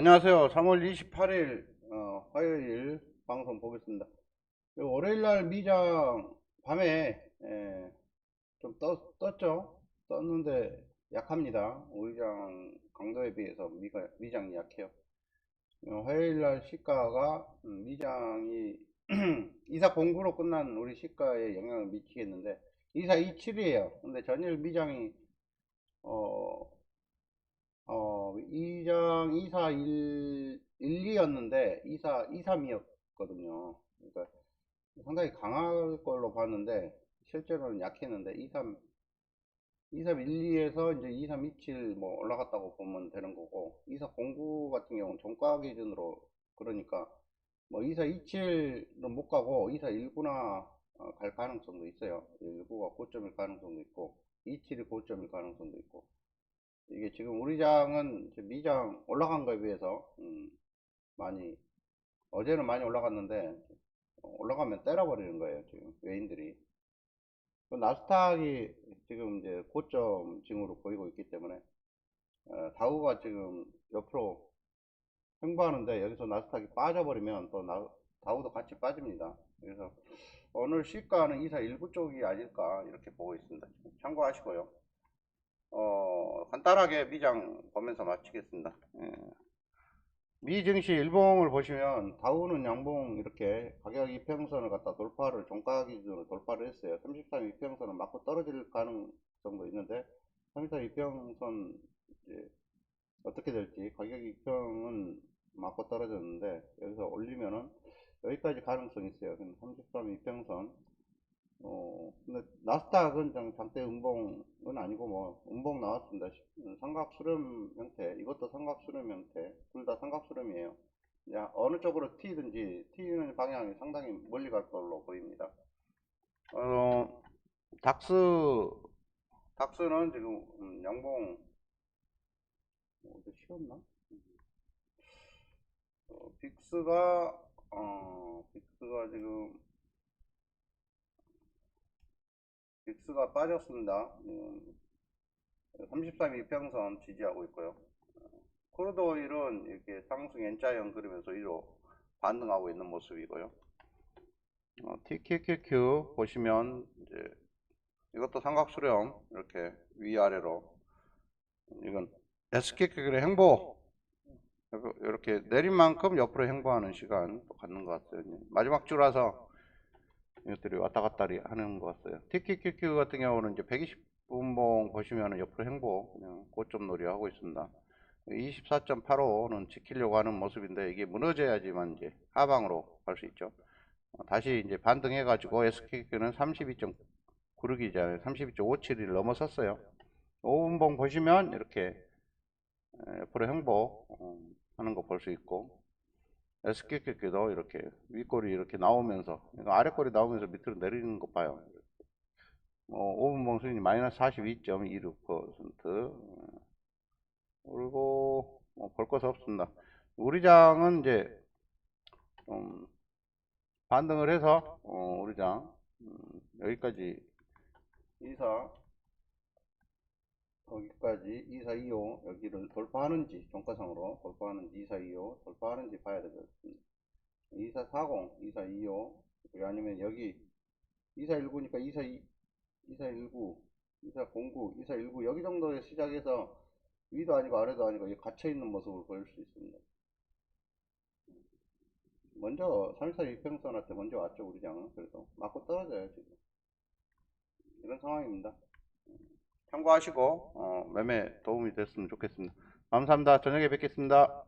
안녕하세요. 3월 28일 어, 화요일 방송 보겠습니다. 요 월요일 날 미장 밤에 예, 좀 떴, 떴죠? 떴는데 약합니다. 우리장 강도에 비해서 미가, 미장이 약해요. 어, 화요일 날 시가가 음, 미장이 이사 공구로 끝난 우리 시가에 영향을 미치겠는데 이사 27이에요. 근데 전일 미장이 어, 어, 2장 2사 1, 1, 2였는데 2사 2, 3이었거든요. 그러니까 상당히 강할 걸로 봤는데 실제로는 약했는데 2, 3 2, 3, 1, 2에서 이제 2, 3, 2, 7 뭐 올라갔다고 보면 되는 거고 2, 4, 09 같은 경우는 종가 기준으로 그러니까 뭐 2, 4, 2, 7은 못 가고 2, 4, 1구나 갈 가능성도 있어요. 1구가 고점일 가능성도 있고 2, 7이 고점일 가능성도 있고 이게 지금 우리 장은 미장 올라간 거에 비해서 음, 많이 어제는 많이 올라갔는데 어, 올라가면 때려버리는 거예요 지금 외인들이. 그 나스닥이 지금 이제 고점 징후로 보이고 있기 때문에 어, 다우가 지금 옆으로 횡보하는데 여기서 나스닥이 빠져버리면 또 나, 다우도 같이 빠집니다. 그래서 오늘 시가는 2419 쪽이 아닐까 이렇게 보고 있습니다. 참고하시고요 어, 간단하게 미장 보면서 마치겠습니다. 예. 미 증시 일봉을 보시면 다우는 양봉 이렇게 가격 이평선을 갖다 돌파를 종가 기준으로 돌파를 했어요. 33 이평선을 맞고 떨어질 가능성도 있는데 33 이평선 어떻게 될지 가격 이평은 맞고 떨어졌는데 여기서 올리면은 여기까지 가능성이 있어요. 33 이평선 어, 근데 나스닥은 좀 장대 음봉은 아니고 뭐 음봉 나왔습니다. 삼각 수렴 형태, 이것도 삼각 수렴 형태, 둘 다 삼각 수렴이에요. 야, 어느 쪽으로 튀든지 튀는 방향이 상당히 멀리 갈 걸로 보입니다. 어, 닥스, 닥스는 지금 음, 양봉 어디 쉬었나? 어, 빅스가 어, 빅스가 지금 빅스가 빠졌습니다. 33 이평선 지지하고 있고요. 크루드 오일은 이렇게 상승 N자형 그리면서 위로 반등하고 있는 모습이고요. 어, TQQQ 보시면 이제 이것도 삼각수렴 이렇게 위아래로 이건 SQQQ의 행보 이렇게 내린 만큼 옆으로 행보하는 시간 갖는 것 같아요. 마지막 주라서 이것들이 왔다 갔다 하는 것 같아요. TQQQ 같은 경우는 이제 120분봉 보시면 옆으로 행보 그냥 고점 놀이 하고 있습니다. 24.85는 지키려고 하는 모습인데 이게 무너져야지만 이제 하방으로 갈 수 있죠. 어, 다시 이제 반등해 가지고 SQQ는 32.96이잖아요. 32.57을 넘어섰어요. 5분봉 보시면 이렇게 옆으로 행보 어, 하는 거 볼 수 있고 SQQQ도 이렇게 윗골이 이렇게 나오면서 아랫골이 나오면서 밑으로 내리는 거 봐요. 어, 5분 봉수익이 마이너스 42.26% 그리고 뭐 볼 것 없습니다. 우리 장은 이제 좀 반등을 해서 어, 우리 장 음, 여기까지 이사 여기까지 2425 여기를 돌파하는지 종가상으로 돌파하는지 2425 돌파하는지 봐야 되겠습니다. 2440 2425 아니면 여기 2419니까 242 2419 2409 2419 여기 정도에 시작해서 위도 아니고 아래도 아니고 갇혀있는 모습을 보일 수 있습니다. 먼저 314 2평선 한테 먼저 왔죠 우리 장은 그래서 맞고 떨어져요 지금. 이런 상황입니다 참고하시고 어, 매매 도움이 됐으면 좋겠습니다. 감사합니다. 저녁에 뵙겠습니다.